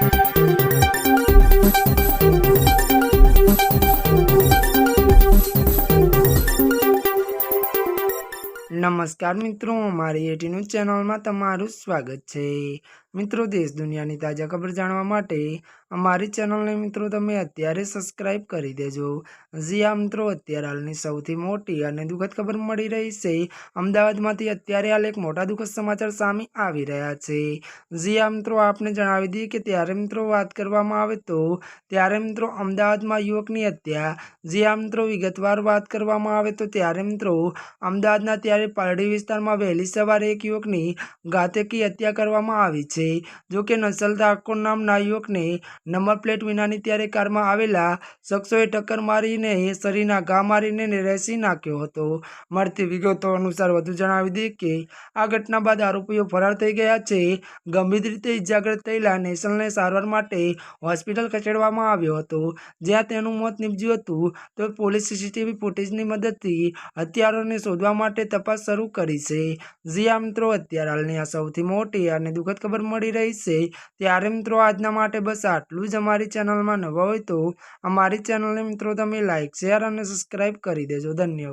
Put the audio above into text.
Thank you. નમસ્કાર મિત્રો, મારી ન્યૂઝ ચેનલમાં તમારું સ્વાગત છે. મિત્રો, દેશ દુનિયાની તાજા ખબર જાણવા માટે અમારી ચેનલને મિત્રો તમે અત્યારે સબસ્ક્રાઇબ કરી દેજો. જી આ મિત્રો, અત્યારે હાલની સૌથી મોટી અને દુઃખદ ખબર મળી રહી છે. અમદાવાદમાંથી અત્યારે હાલ એક મોટા દુઃખદ સમાચાર સામે આવી રહ્યા છે. જી આ મિત્રો, આપને જણાવી દઈએ કે ત્યારે મિત્રો વાત કરવામાં આવે તો ત્યારે મિત્રો અમદાવાદમાં યુવકની હત્યા. જી આ મિત્રો, વિગતવાર વાત કરવામાં આવે તો ત્યારે મિત્રો અમદાવાદના ત્યારે પારડી વિસ્તારમાં વહેલી સવારે એક યુવકની ઘાતકી હત્યા કરવામાં આવી છે. જો કે નસલ ઠાકોર નામના યુવકને નંબર પ્લેટ વિનાની ત્યારે કારમાં આવેલા શખ્સોએ ટક્કર મારીને શરીરના ઘા મારીને રેસી નાખ્યો હતો. મળતી વિગતો અનુસાર વધુ જણાવી દઈએ કે આ ઘટના બાદ આરોપીઓ ફરાર થઈ ગયા છે. ગંભીર રીતે ઇજાગ્રસ્ત થયેલા નેશનલને સારવાર માટે હોસ્પિટલ ખસેડવામાં આવ્યો હતો. જ્યાં તેનું મોત નીપજ્યું હતું. તો પોલીસ સીસીટીવી ફૂટેજની મદદથી હત્યારોને શોધવા માટે તપાસ શરૂ કરી છે. જી આ મિત્રો, અત્યારે હાલની આ સૌથી મોટી અને દુઃખદ ખબર મળી રહી છે. ત્યારે મિત્રો, આજના માટે બસ આટલું જ. અમારી ચેનલમાં નવા હોય તો અમારી ચેનલને મિત્રો, તમે લાઇક શેર અને સબસ્ક્રાઈબ કરી દેજો. ધન્યવાદ.